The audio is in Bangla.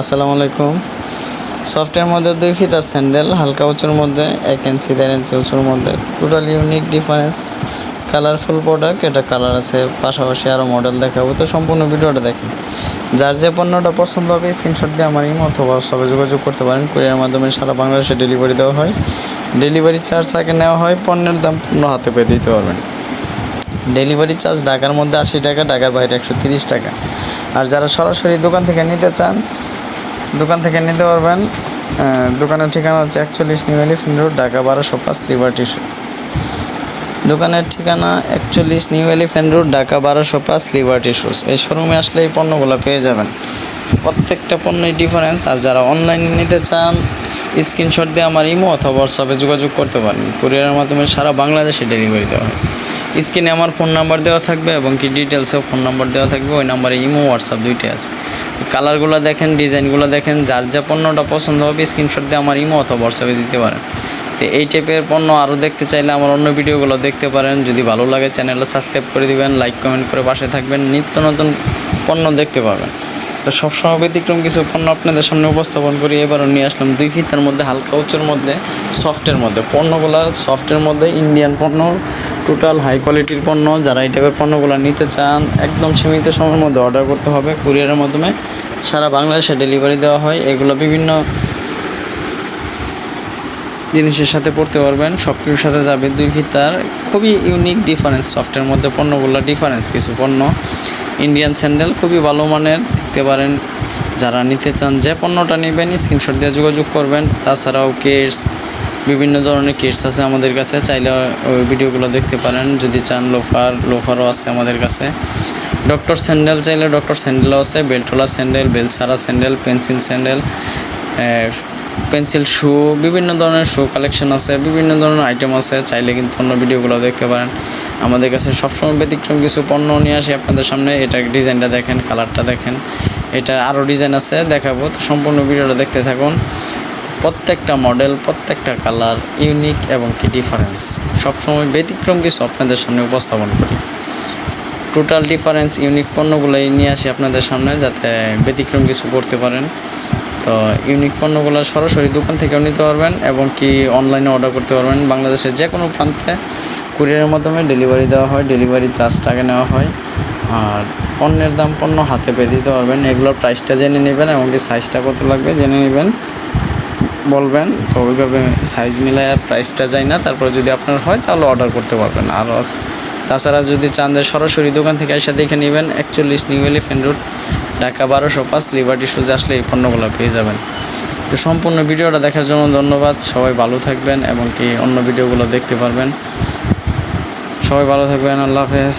আসসালামু আলাইকুম। সফটের মধ্যে দুই ফিতার স্যান্ডেল, হালকা উঁচুর মধ্যে এক ইঞ্চি দেড় ইঞ্চি উঁচুর মধ্যে। Total unique difference colourful product এটা কালার আছে, পাশাপাশি আরও মডেল দেখাবো। তো সম্পূর্ণ ভিডিওটা দেখেন। যার যে পণ্যটা পছন্দ হবে স্ক্রিনশট দিয়ে আমার ইমো অথবা সবে যোগাযোগ করতে পারেন। কুরিয়ার মাধ্যমে সারা বাংলাদেশে ডেলিভারি দেওয়া হয়। ডেলিভারি চার্জ আগে নেওয়া হয়, পণ্যের দাম পণ্য হাতে পেয়ে দিতে পারবেন। ডেলিভারি চার্জ ঢাকার মধ্যে আশি টাকা, ঢাকার বাইরে একশো তিরিশ টাকা। আর যারা সরাসরি দোকান থেকে নিতে চান দোকান থেকে নিতে পারবেন দোকানের ঠিকানা হচ্ছে একচল্লিশ নিউ এলিফেন্ট রোড, ঢাকা বারোশো পাঁচ, লিবার্টি শু। দোকানের ঠিকানা একচল্লিশ নিউ এলিফেন্ট রোড, ঢাকা বারোশো পাঁচ, লিবার্টি শুজ এই শোরুমে আসলে এই পণ্যগুলো পেয়ে যাবেন। প্রত্যেকটা পণ্যই ডিফারেন্স আর যারা অনলাইনে নিতে চান স্ক্রিনশট দিয়ে আমার ইমো অথবা হোয়াটসঅ্যাপে যোগাযোগ করতে পারেন। কুরিয়ারের মাধ্যমে সারা বাংলাদেশে ডেলিভারি দেওয়া হয়। স্ক্রিনে আমার ফোন নাম্বার দেওয়া থাকবে এবং কি ডিটেলসেও ফোন নাম্বার দেওয়া থাকবে, ওই নাম্বারে ইমো হোয়াটসঅ্যাপ দুইটাই আছে। কালারগুলো দেখেন, ডিজাইনগুলো দেখেন, যার যা পণ্যটা পছন্দ হবে স্ক্রিনশট দিয়ে আমার ইমো অথবা হোয়াটসঅ্যাপে দিতে পারেন। তো এই টাইপের পণ্য আরও দেখতে চাইলে আমার অন্য ভিডিওগুলো দেখতে পারেন। যদি ভালো লাগে চ্যানেলটা সাবস্ক্রাইব করে দিবেন লাইক কমেন্ট করে পাশে থাকবেন, নিত্য নতুন পণ্য দেখতে পাবেন। তো সবসময় ব্যতিক্রম কিছু পণ্য আপনাদের সামনে উপস্থাপন করি, এবারও নিয়ে আসলাম দুই ফিতার মধ্যে, হালকা উঁচুর মধ্যে সফটের মধ্যে। পণ্যগুলো সফটের মধ্যে ইন্ডিয়ান পণ্য টোটাল হাই কোয়ালিটির পণ্য, যারা এই টাইপের পণ্যগুলো নিতে চান, একদম সীমিত সময়ের মধ্যে অর্ডার করতে হবে। কুরিয়ারের মাধ্যমে সারা বাংলাদেশে ডেলিভারি দেওয়া হয়। এগুলো বিভিন্ন জিনিসের সাথে পড়তে পারবেন। সব কিছুর সাথে যাবে দুই ফিতার খুবই ইউনিক ডিফারেন্স সফটের মধ্যে পণ্যগুলো ডিফারেন্স কিছু পণ্য। ইন্ডিয়ান স্যান্ডেল খুবই ভালো মানের, দেখতে পারেন। যারা নিতে চান যে পণ্যটা নেবেন স্ক্রিনশট দিয়ে যোগাযোগ করবেন। তাছাড়াও কিডস বিভিন্ন ধরনের কিটস আছে আমাদের কাছে, চাইলে ওই ভিডিওগুলো দেখতে পারেন যদি চান লোফার লোফারও আছে আমাদের কাছে। ডক্টর স্যান্ডেল চাইলে ডক্টর স্যান্ডেলও আছে বেল্টওয়ালা স্যান্ডেল বেল ছাড়া sandal pencil sandal pencil shoe বিভিন্ন ধরনের শু কালেকশন আছে, বিভিন্ন ধরনের আইটেম আছে, চাইলে কিন্তু অন্য ভিডিওগুলো দেখতে পারেন। আমাদের কাছে সবসময় ব্যতিক্রম কিছু পণ্য নিয়ে আসি আপনাদের সামনে এটা ডিজাইনটা দেখেন কালারটা দেখেন। এটা আরও ডিজাইন আছে, দেখাবো, তো সম্পূর্ণ ভিডিওটা দেখতে থাকুন। প্রত্যেকটা মডেল, প্রত্যেকটা কালার ইউনিক এবং কি ডিফারেন্স সবসময় ব্যতিক্রম কিছু আপনাদের সামনে উপস্থাপন করি। টোটাল ডিফারেন্স ইউনিক পণ্যগুলোই নিয়ে আসি আপনাদের সামনে যাতে ব্যতিক্রম কিছু করতে পারেন। তো ইউনিক পণ্যগুলো সরাসরি দোকান থেকেও নিতে পারবেন এবং কি অনলাইনে অর্ডার করতে পারবেন। বাংলাদেশের যে কোনো প্রান্তে কুরিয়ারের মাধ্যমে ডেলিভারি দেওয়া হয় ডেলিভারি চার্জ টাকা নেওয়া হয়। আর পণ্যের দাম পণ্য হাতে পেয়ে দিতে পারবেন। এগুলোর প্রাইসটা জেনে নেবেন এবং কি সাইজটা কত লাগবে জেনে নেবেন। বলবেন, তো ওইভাবে সাইজ মিলায় প্রাইসটা যায় না, তারপরে যদি আপনার হয় তাহলে অর্ডার করতে পারবেন। আর তাছাড়া যদি চান যে সরাসরি দোকান থেকে এসে দেখে নেবেন, একচল্লিশ নিউ এলিফেন্ট রোড ঢাকা বারোশো পাঁচ লিবার্টি সুজে আসলে এই পণ্যগুলো পেয়ে যাবেন। তো সম্পূর্ণ ভিডিওটা দেখার জন্য ধন্যবাদ। সবাই ভালো থাকবেন এবং কি অন্য ভিডিওগুলো দেখতে পারবেন। সবাই ভালো থাকবেন, আল্লাহ হাফেজ।